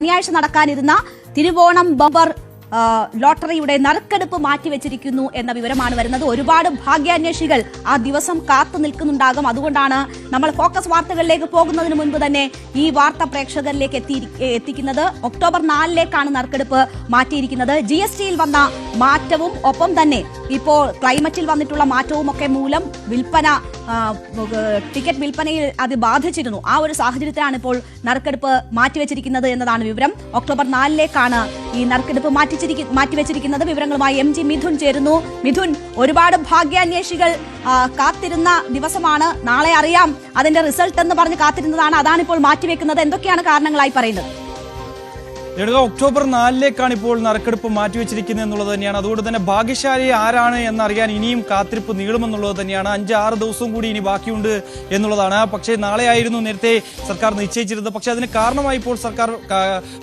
ശനിയാഴ്ച നടക്കാനിരുന്ന തിരുവോണം ബമ്പർ ലോട്ടറിയുടെ നറുക്കെടുപ്പ് മാറ്റിവെച്ചിരിക്കുന്നു എന്ന വിവരമാണ് വരുന്നത്. ഒരുപാട് ഭാഗ്യാന്വേഷികൾ ആ ദിവസം കാത്തു നിൽക്കുന്നുണ്ടാകും. അതുകൊണ്ടാണ് നമ്മൾ ഫോക്കസ് വാർത്തകളിലേക്ക് പോകുന്നതിന് മുൻപ് തന്നെ ഈ വാർത്ത പ്രേക്ഷകരിലേക്ക് എത്തി എത്തിക്കുന്നത്. ഒക്ടോബർ നാലിലേക്കാണ് നറുക്കെടുപ്പ് മാറ്റിയിരിക്കുന്നത്. ജി എസ് ടിയിൽ വന്ന മാറ്റവും ഒപ്പം തന്നെ ഇപ്പോൾ ക്ലൈമറ്റിൽ വന്നിട്ടുള്ള മാറ്റവും ഒക്കെ മൂലം വിൽപ്പന ടിക്കറ്റ് വിൽപ്പനയിൽ അത് ബാധിച്ചിരുന്നു. ആ ഒരു സാഹചര്യത്തിലാണ് ഇപ്പോൾ നറുക്കെടുപ്പ് മാറ്റിവെച്ചിരിക്കുന്നത് എന്നതാണ് വിവരം. ഒക്ടോബർ നാലിലേക്കാണ് ഈ നറുക്കെടുപ്പ് മാറ്റിച്ചിരിക്ക മാറ്റിവെച്ചിരിക്കുന്നത്. വിവരങ്ങളുമായി എം ജി മിഥുൻ ചേരുന്നു. മിഥുൻ ഒരുപാട് ഭാഗ്യാന്വേഷികൾ കാത്തിരുന്ന ദിവസമാണ്. നാളെ അറിയാം. അതിന്റെ റിസൾട്ട് എന്ന് പറഞ്ഞ് കാത്തിരുന്നതാണ്. അതാണ് ഇപ്പോൾ മാറ്റിവെക്കുന്നത്. എന്തൊക്കെയാണ് കാരണങ്ങളായി പറയുന്നത്? ലളിത ഒക്ടോബർ നാലിലേക്കാണ് ഇപ്പോൾ നറുക്കെടുപ്പ് മാറ്റിവെച്ചിരിക്കുന്നത് എന്നുള്ളത് തന്നെയാണ്. അതുകൊണ്ട് തന്നെ ഭാഗ്യശാലി ആരാണ് എന്നറിയാൻ ഇനിയും കാത്തിരിപ്പ് നീളുമെന്നുള്ളത് തന്നെയാണ്. അഞ്ച് ആറ് ദിവസവും കൂടി ഇനി ബാക്കിയുണ്ട് എന്നുള്ളതാണ്. പക്ഷേ നാളെയായിരുന്നു നേരത്തെ സർക്കാർ നിശ്ചയിച്ചിരുന്നത്. പക്ഷേ അതിന് കാരണമായി ഇപ്പോൾ സർക്കാർ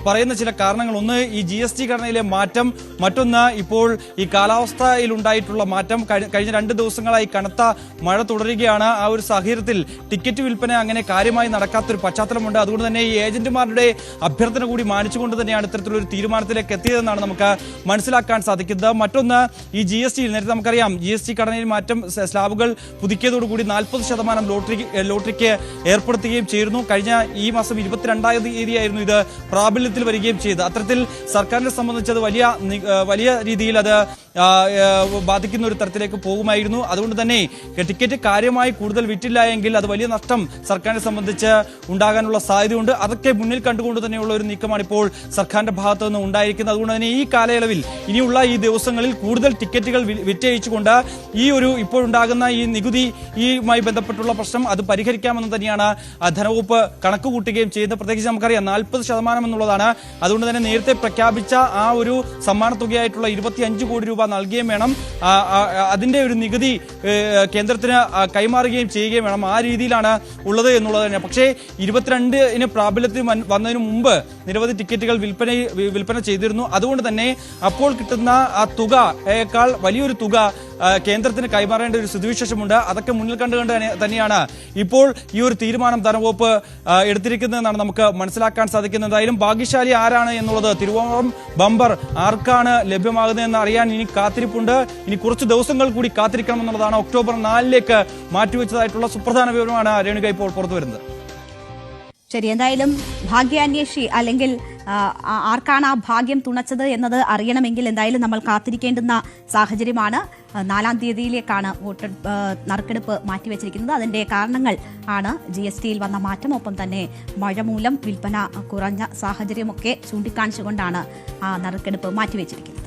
പറയുന്ന ചില കാരണങ്ങൾ ഒന്ന് ഈ ജി എസ് ടി ഘടനയിലെ മാറ്റം മറ്റൊന്ന് ഇപ്പോൾ ഈ കാലാവസ്ഥയിലുണ്ടായിട്ടുള്ള മാറ്റം. കഴിഞ്ഞ രണ്ട് ദിവസങ്ങളായി കനത്ത മഴ തുടരുകയാണ്. ആ ഒരു സാഹചര്യത്തിൽ ടിക്കറ്റ് വിൽപ്പന അങ്ങനെ കാര്യമായി നടക്കാത്തൊരു പശ്ചാത്തലമുണ്ട്. അതുകൊണ്ട് തന്നെ ഈ ഏജന്റുമാരുടെ അഭ്യർത്ഥന കൂടി മാനിച്ചുകൊണ്ട് തന്നെയാണ് ഇത്തരത്തിലൊരു തീരുമാനത്തിലേക്ക് എത്തിയതെന്നാണ് നമുക്ക് മനസ്സിലാക്കാൻ സാധിക്കുന്നത്. മറ്റൊന്ന് ഈ ജി എസ് നേരത്തെ നമുക്കറിയാം ജി എസ് ടി ഘടനയിൽ മാറ്റം സ്ലാബുകൾ പുതുക്കിയതോടുകൂടി നാൽപ്പത് ശതമാനം ലോട്ടറി ലോട്ടറിക്ക് ഏർപ്പെടുത്തുകയും ചെയ്തിരുന്നു. കഴിഞ്ഞ ഈ മാസം ഇരുപത്തിരണ്ടാം തീയതിയായിരുന്നു ഇത് പ്രാബല്യത്തിൽ വരികയും ചെയ്തത്. അത്തരത്തിൽ സർക്കാരിനെ സംബന്ധിച്ചത് വലിയ വലിയ രീതിയിൽ അത് ബാധിക്കുന്ന ഒരു തരത്തിലേക്ക് പോകുമായിരുന്നു. അതുകൊണ്ട് തന്നെ ടിക്കറ്റ് കാര്യമായി കൂടുതൽ വിറ്റില്ല എങ്കിൽ അത് വലിയ നഷ്ടം സർക്കാരിനെ സംബന്ധിച്ച് ഉണ്ടാകാനുള്ള സാധ്യതയുണ്ട്. അതൊക്കെ മുന്നിൽ കണ്ടുകൊണ്ട് തന്നെയുള്ള ഒരു നീക്കമാണ് ഇപ്പോൾ സർക്കാരിന്റെ ഭാഗത്തു നിന്ന് ഉണ്ടായിരിക്കുന്നത്. അതുകൊണ്ട് തന്നെ ഈ കാലയളവിൽ ഇനിയുള്ള ഈ ദിവസങ്ങളിൽ കൂടുതൽ ടിക്കറ്റുകൾ വിറ്റയച്ചുകൊണ്ട് ഈ ഒരു ഇപ്പോഴുണ്ടാകുന്ന ഈ നികുതി ഈയുമായി ബന്ധപ്പെട്ടുള്ള പ്രശ്നം അത് പരിഹരിക്കാമെന്ന് തന്നെയാണ് ധനവകുപ്പ് കണക്ക് കൂട്ടുകയും ചെയ്യുന്നത്. പ്രത്യേകിച്ച് നമുക്കറിയാം നാൽപ്പത് ശതമാനം എന്നുള്ളതാണ്. അതുകൊണ്ട് തന്നെ നേരത്തെ പ്രഖ്യാപിച്ച ആ ഒരു സമ്മാന തുകയായിട്ടുള്ള ഇരുപത്തിയഞ്ച് കോടി രൂപ നൽകുകയും വേണം. അതിന്റെ ഒരു നികുതി കേന്ദ്രത്തിന് കൈമാറുകയും ചെയ്യുകയും വേണം. ആ രീതിയിലാണ് ഉള്ളത് എന്നുള്ളത് തന്നെ. പക്ഷേ ഇരുപത്തിരണ്ടിന് പ്രാബല്യത്തിൽ വന്നതിന് മുമ്പ് നിരവധി ടിക്കറ്റുകൾ വിൽപ്പന വിൽപ്പന ചെയ്തിരുന്നു. അതുകൊണ്ട് തന്നെ അപ്പോൾ കിട്ടുന്ന ആ തുകയേക്കാൾ വലിയൊരു തുക കേന്ദ്രത്തിന് കൈമാറേണ്ട ഒരു സ്ഥിതിവിശേഷമുണ്ട്. അതൊക്കെ മുന്നിൽ കണ്ടുകൊണ്ട് തന്നെ- തന്നെയാണ് ഇപ്പോൾ ഈ ഒരു തീരുമാനം ധനവകുപ്പ് എടുത്തിരിക്കുന്നതെന്നാണ് നമുക്ക് മനസ്സിലാക്കാൻ സാധിക്കുന്നത്. എന്തായാലും ഭാഗ്യശാലി ആരാണ് എന്നുള്ളത് തിരുവോണം ബമ്പർ ആർക്കാണ് ലഭ്യമാകുന്നതെന്ന് അറിയാൻ ഇനി കാത്തിരിപ്പുണ്ട്. ഇനി കുറച്ച് ദിവസങ്ങൾ കൂടി കാത്തിരിക്കണം എന്നുള്ളതാണ് ഒക്ടോബർ നാലിലേക്ക് മാറ്റിവെച്ചതായിട്ടുള്ള സുപ്രധാന വിവരമാണ് രേണുക ഇപ്പോൾ പുറത്തു വരുന്നത് ശരി എന്തായാലും ഭാഗ്യാന്വേഷി അല്ലെങ്കിൽ ആർക്കാണ് ആ ഭാഗ്യം തുണച്ചത് എന്നത് അറിയണമെങ്കിൽ എന്തായാലും നമ്മൾ കാത്തിരിക്കേണ്ടുന്ന സാഹചര്യമാണ്. നാലാം തീയതിയിലേക്കാണ് വോട്ട് ആ, നറുക്കെടുപ്പ് മാറ്റിവെച്ചിരിക്കുന്നത്. അതിന്റെ കാരണങ്ങൾ ആണ് ജി എസ് ടിയിൽ വന്ന മാറ്റം. ഒപ്പം തന്നെ മഴ മൂലം വിൽപ്പന കുറഞ്ഞ സാഹചര്യമൊക്കെ ചൂണ്ടിക്കാണിച്ചുകൊണ്ടാണ് ആ നറുക്കെടുപ്പ് മാറ്റിവെച്ചിരിക്കുന്നത്.